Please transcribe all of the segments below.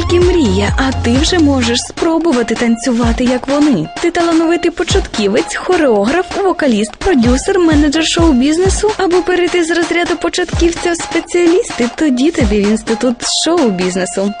тільки мрія, а ти вже можеш спробувати танцювати як вони. Ти талановитий початківець, хореограф, вокаліст, продюсер, менеджер шоу-бізнесу або перейти з розряду початківця в спеціалісти. Тоді тобі в інститут шоу-бізнесу.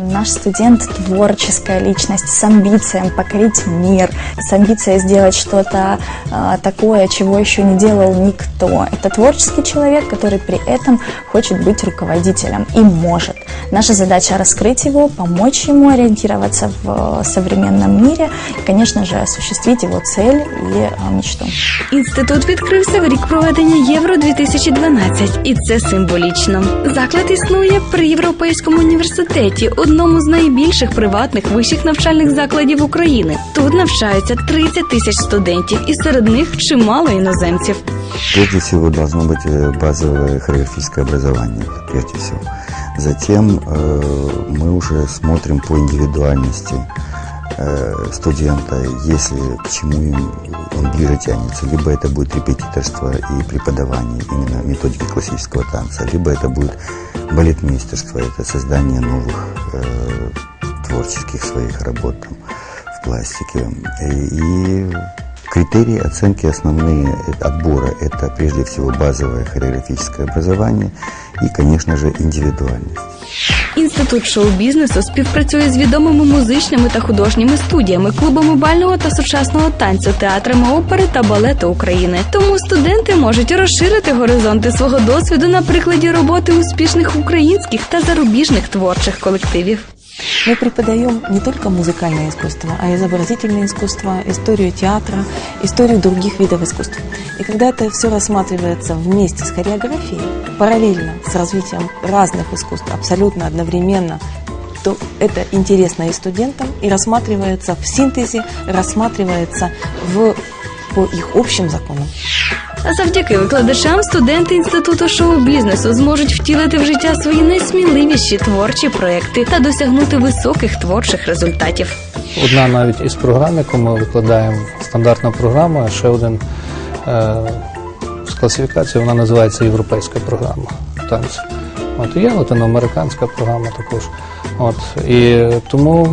Наш студент – творческая личность с амбицией покорить мир, с амбицией сделать что-то а, такое, чего еще не делал никто. Это творческий человек, который при этом хочет быть руководителем и может. Наша задача раскрыть его, помочь ему ориентироваться в э, современном мире и, конечно же, осуществить его цель и а, мечту. Інститут відкрився в рік проведення Євро 2012, і це символічно. Заклад існує при Європейському університеті, одному з найбільших приватних вищих навчальних закладів України. Тут навчаються 30 тисяч студентів, і серед них чимало іноземців. Прежде всего должно быть э, базовое хореографическое образование, прежде всего. Затем э, мы уже смотрим по индивидуальности э, студента, если к чему он ближе тянется. Либо это будет репетиторство и преподавание именно методики классического танца, либо это будет балетмейстерство, это создание новых э, творческих своих работ там, в пластике. И, и Критерии оценки основные э, отбора – это прежде всего базовое хореографическое образование и, конечно же, индивидуальность. Інститут шоу-бізнесу співпрацює з відомими музичними та художніми студіями, клубами бального та сучасного танцю, театрами опери та балету України. Тому студенти можуть розширити горизонти свого досвіду на прикладі роботи успішних українських та зарубіжних творчих колективів. Мы преподаем не только музыкальное искусство, а изобразительное искусство, историю театра, историю других видов искусств. И когда это все рассматривается вместе с хореографией, параллельно с развитием разных искусств, абсолютно одновременно, то это интересно и студентам, и рассматривается в синтезе, рассматривается в, по их общим законам. А завдяки викладачам студенти інституту шоу-бізнесу зможуть втілити в життя свої найсміливіші творчі проекти та досягнути високих творчих результатів. Одна навіть із програм, яку ми викладаємо, стандартна програма, а ще один е, з класифікації, вона називається Європейська програма танцю. От є латиноамериканська програма також. От і тому,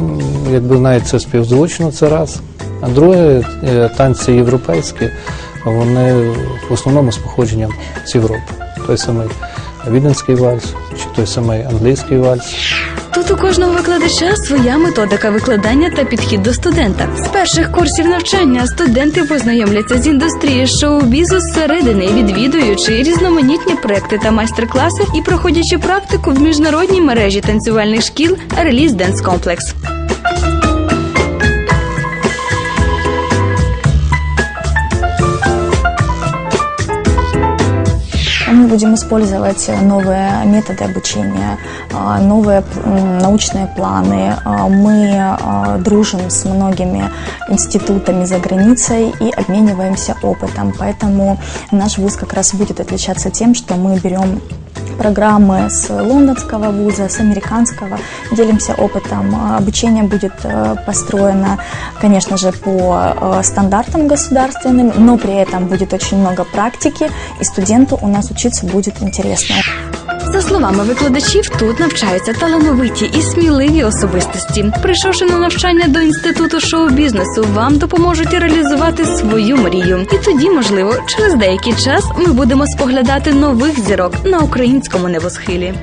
якби навіть це співзвучно, це раз. А друге, е, танці європейські, вони в основному з походженням з Європи. Той самий віденський вальс, чи той самий англійський вальс. Тут у кожного викладача своя методика викладання та підхід до студента. З перших курсів навчання студенти познайомляться з індустрією шоу-бізу зсередини, відвідуючи різноманітні проекти та майстер-класи і проходячи практику в міжнародній мережі танцювальних шкіл Реліз Денс Комплекс. Мы будем использовать новые методы обучения, а, новые научные планы. А, Мы а, дружим с многими институтами за границей и обмениваемся опытом. Поэтому наш вуз как раз будет отличаться тем, что мы берем программы с лондонского вуза, с американского, делимся опытом. Обучение будет э, построено, конечно же, по э, стандартам государственным, но при этом будет очень много практики, и студенту у нас учиться будет интересно. За словами викладачів, тут навчаються талановиті і сміливі особистості. Прийшовши на навчання до інституту шоу-бізнесу, вам допоможуть реалізувати свою мрію. І тоді, можливо, через деякий час ми будемо споглядати нових зірок на українському небосхилі.